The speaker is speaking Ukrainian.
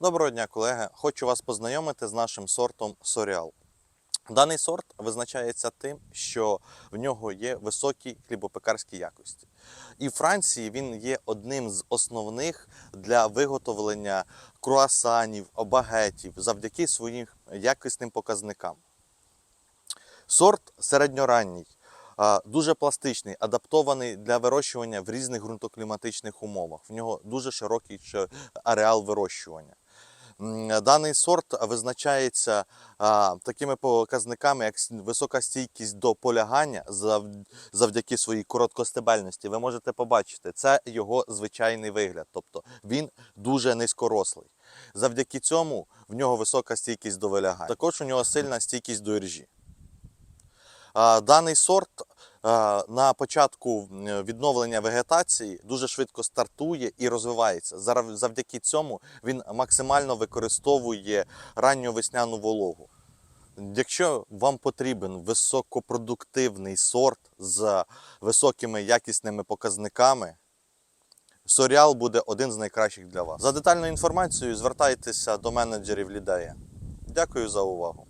Доброго дня, колеги! Хочу вас познайомити з нашим сортом Соріал. Даний сорт визначається тим, що в нього є високі хлібопекарські якості. І в Франції він є одним з основних для виготовлення круасанів, багетів завдяки своїм якісним показникам. Сорт середньоранній, дуже пластичний, адаптований для вирощування в різних ґрунтокліматичних умовах. В нього дуже широкий ареал вирощування. М, Даний сорт визначається такими показниками, як висока стійкість до полягання завдяки своїй короткостебельності. Ви можете побачити, це його звичайний вигляд, тобто він дуже низькорослий. Завдяки цьому в нього висока стійкість до вилягання. Також у нього сильна стійкість до іржі. Даний сорт на початку відновлення вегетації дуже швидко стартує і розвивається. Завдяки цьому він максимально використовує ранню весняну вологу. Якщо вам потрібен високопродуктивний сорт з високими якісними показниками, Соріал буде один з найкращих для вас. За детальною інформацією звертайтеся до менеджерів Лідея. Дякую за увагу.